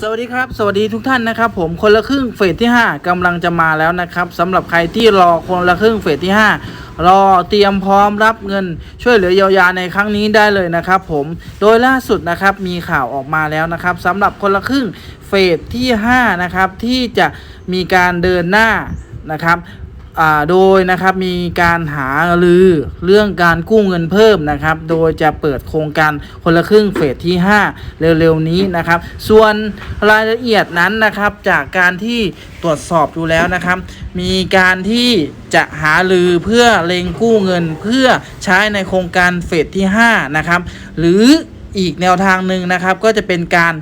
สวัสดีครับ สวัสดีทุกท่านนะครับ ผมคนละครึ่งเฟสที่ 5กำลังจะมาแล้วนะครับสำหรับใครที่รอคนละครึ่งเฟสที่ 5 รอเตรียมพร้อมรับเงินช่วยเหลือเยียวยาในครั้งนี้ได้เลยนะครับ ผมโดยล่าสุดนะครับมีข่าวออกมาแล้วนะครับสำหรับคนละครึ่งเฟสที่5นะครับที่จะมีการเดินหน้านะครับ โดยนะครับมีการหารือเรื่องการกู้เงินเพิ่มนะครับ โดยจะเปิดโครงการคนละครึ่งเฟสที่ 5 เร็วๆนี้นะครับ ส่วนรายละเอียดนั้นนะครับจากการที่ตรวจสอบดูแล้วนะครับ มีการที่จะหารือเพื่อเล็งกู้เงินเพื่อใช้ในโครงการเฟสที่ 5 นะครับ หรืออีกแนวทางหนึ่งนะครับก็จะเป็นการ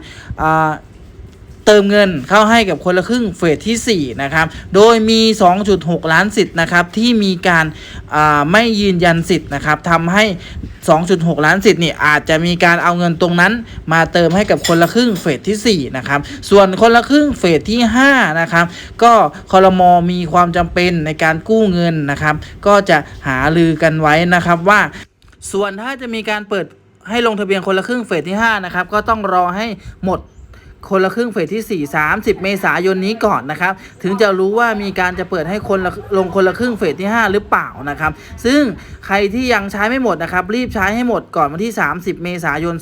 เติมเงินเข้าให้กับคนละครึ่งเฟสที่4นะครับโดยมี 2.6 ล้านสิทธิ์นะครับที่มีการไม่ยืนยันสิทธิ์นะครับทำให้ 2.6 ล้านสิทธิ์นี่อาจจะมีการเอาเงินตรงนั้น มาเติมให้กับคนละครึ่งเฟสที่4นะครับส่วนคนละครึ่งเฟสที่5นะครับก็คอรมอมีความจำเป็นในการกู้เงินนะครับก็จะหาลือกันไว้นะครับว่า ส่วนถ้าจะมีการเปิดให้ลงทะเบียนคนละครึ่งเฟสที่5นะครับก็ต้องรอให้หมด คนละครึ่งเฟสที่ 4 30 เมษายนนี้ก่อนนะครับ ถึงจะรู้ว่ามีการจะเปิดให้คนลลงคนละครึ่งเฟสที่ 5 หรือเปล่านะครับ ซึ่งใครที่ยังใช้ไม่หมดนะครับ รีบใช้ให้หมดก่อนวันที่ 30 เมษายน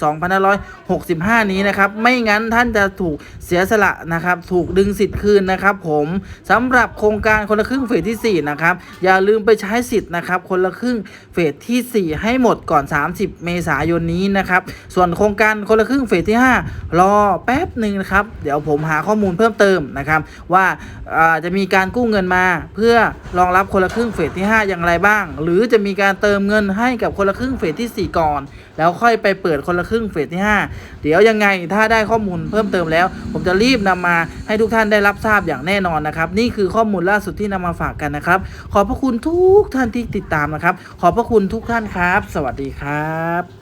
2565 นี้นะครับ ไม่งั้นท่านจะถูกเสียสละนะครับ ถูกดึงสิทธิ์คืนนะครับ ผมสำหรับโครงการคนละครึ่งเฟสที่ 4 นะครับ อย่าลืมไปใช้สิทธิ์นะครับ คนละครึ่งเฟสที่ 4 ให้หมดก่อน 30 เมษายนนี้นะครับ ส่วนโครงการคนละครึ่งเฟสที่ 5 รอแป๊บหนึ่งนะครับเดี๋ยวผมหาข้อมูลเพิ่มเติมนะครับ ว่าาจะมีการกู้เงินมา เพื่อรองรับคนละครึ่งเฟสที่ 5 อย่างไรบ้าง หรือจะมีการเติมเงินให้กับคนละครึ่งเฟสที่ 4 ก่อน แล้วค่อยไปเปิดคนละครึ่งเฟสที่ 5 เดี๋ยวยังไงถ้าได้ข้อมูลเพิ่มเติมแล้ว ผมจะรีบนำมาให้ทุกท่านได้รับทราบอย่างแน่นอนนะครับ นี่คือข้อมูลล่าสุดที่นำมาฝากกันนะครับ ขอบพระคุณทุกท่านที่ติดตามนะครับ ขอบพระคุณทุกท่านครับ สวัสดีครับ